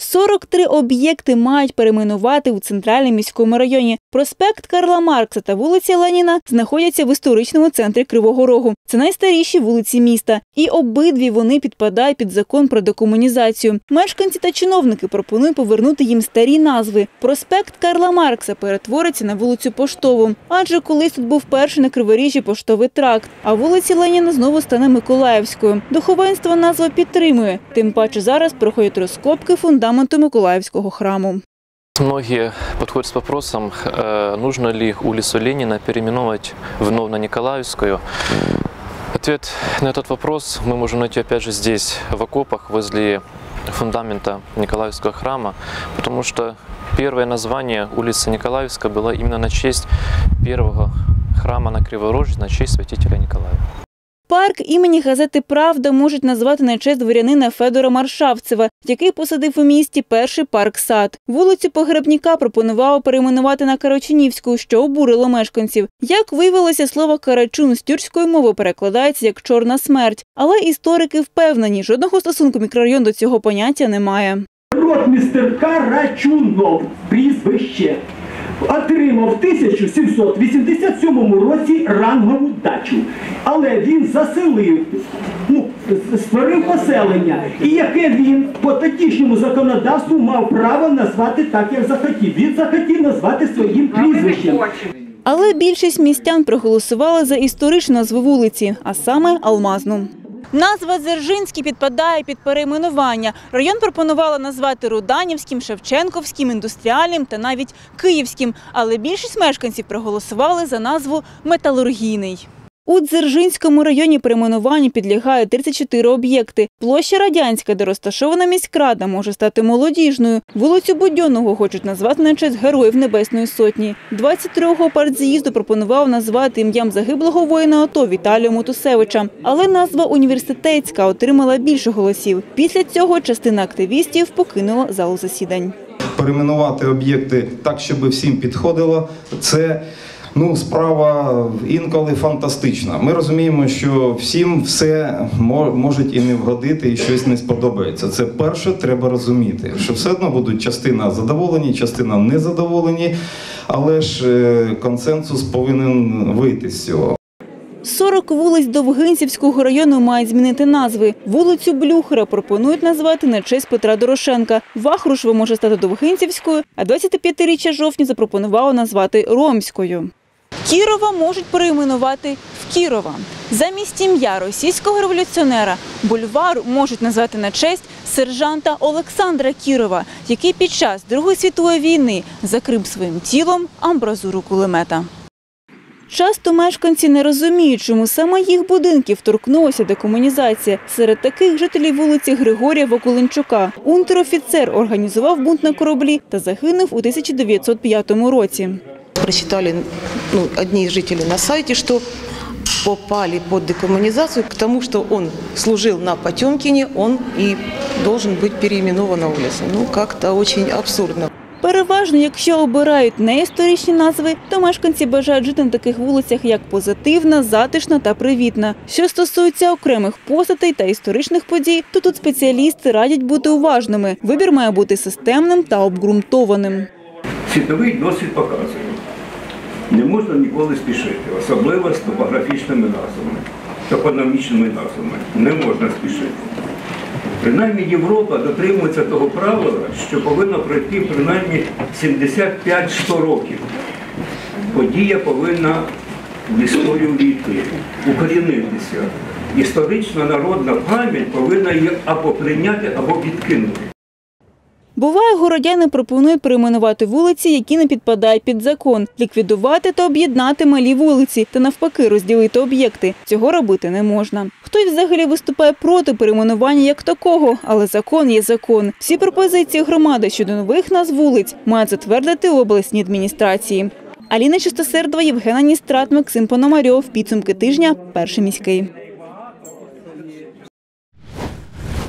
43 об'єкти мають перейменувати у центральному міському районі. Проспект Карла Маркса та вулиця Леніна знаходяться в історичному центрі Кривого Рогу. Це найстаріші вулиці міста. І обидві вони підпадають під закон про декомунізацію. Мешканці та чиновники пропонують повернути їм старі назви. Проспект Карла Маркса перетвориться на вулицю Поштову, адже колись тут був перший на Криворіжжі поштовий тракт. А вулиця Леніна знову стане Миколаївською. Духовенство назва підтримує. Тим паче зараз проходять розкопки фундаменту Миколаївського храму. Многие подходят с вопросом, нужно ли улицу Ленина переименовать в Новно-Николаевскую. Ответ на этот вопрос мы можем найти опять же здесь, в окопах, возле фундамента Николаевского храма, потому что первое название улицы Николаевска было именно на честь первого храма на Криворожье, на честь святителя Николая. Парк імені газети Правда можуть назвати на честь дворянина Федора Маршавцева, який посадив у місті перший парк сад. Вулицю Погребніка пропонували перейменувати на Карачунівську, що обурило мешканців. Як виявилося, слово карачун з тюркської мови перекладається як чорна смерть. Але історики впевнені, жодного стосунку мікрорайон до цього поняття не має. Ротмістер Карачунов, прізвище, отримав в 1787 році рангову дачу. Але він заселив, ну, створив поселення, і яке він по тодішньому законодавству мав право назвати так, як захотів. Він захотів назвати своїм прізвищем. Але більшість містян проголосували за історичну назву вулиці, а саме Алмазну. Назва Дзержинський підпадає під перейменування. Район пропонувала назвати Руданівським, Шевченковським, індустріальним та навіть Київським. Але більшість мешканців проголосували за назву Металургійний. У Дзержинському районі перейменуванню підлягають 34 об'єкти. Площа Радянська, де розташована міськрада, може стати молодіжною. Вулицю Будьонного хочуть назвати на честь Героїв Небесної Сотні. 22-го партз'їзду пропонував назвати ім'ям загиблого воїна АТО Віталія Мутусевича. Але назва університетська отримала більше голосів. Після цього частина активістів покинула залу засідань. перейменувати об'єкти так, щоб всім підходило, це ну, справа інколи фантастична. Ми розуміємо, що всім все мо- можуть і не вгодити, і щось не сподобається. Це перше треба розуміти, що все одно будуть частина задоволені, частина незадоволені, але ж е, консенсус повинен вийти з цього. 40 вулиць Довгинцівського району мають змінити назви. Вулицю Блюхера пропонують назвати на честь Петра Дорошенка. Вахрушева може стати Довгинцівською, а 25-річчя жовтня запропонувало назвати Ромською. Кірова можуть перейменувати в Кірова. Замість ім'я російського революціонера бульвар можуть назвати на честь сержанта Олександра Кірова, який під час Другої світової війни закрив своїм тілом амбразуру кулемета. Часто мешканці не розуміють, чому саме їх будинків торкнулася декомунізація. Серед таких жителів вулиці Григорія Вакуленчука. Унтер-офіцер організував бунт на кораблі та загинув у 1905 році. прочитали ну, одни из на сайте, что попали под декоммунизацию к тому, что он служил на Потемкине, он и должен быть переименован на улицу. Ну, как-то очень абсурдно. Переважно, якщо обирають не історичні назви, то мешканці бажають жити на таких вулицях як позитивна, затишна та привітна. Що стосується окремих постатей та історичних подій, то тут спеціалісти радять бути уважними. Вибір має бути системним та обґрунтованим. Світовий досвід показує, не можна ніколи спішити, особливо з топографічними назвами, топономічними назвами. Не можна спішити. Принаймні Європа дотримується того правила, що повинно пройти принаймні 75-100 років. Подія повинна в історію війти, укорінитися. Історична народна пам'ять повинна її або прийняти, або відкинути. Буває, городяни пропонують перейменувати вулиці, які не підпадають під закон, ліквідувати та об'єднати малі вулиці та навпаки розділити об'єкти. Цього робити не можна. Хтось взагалі виступає проти перейменування як такого, але закон є закон. Всі пропозиції громади щодо нових назв вулиць мають затвердити обласні адміністрації. Аліна Чистосердова, Євгена Ністрат, Максим Пономарьов. Підсумки тижня. Перший міський.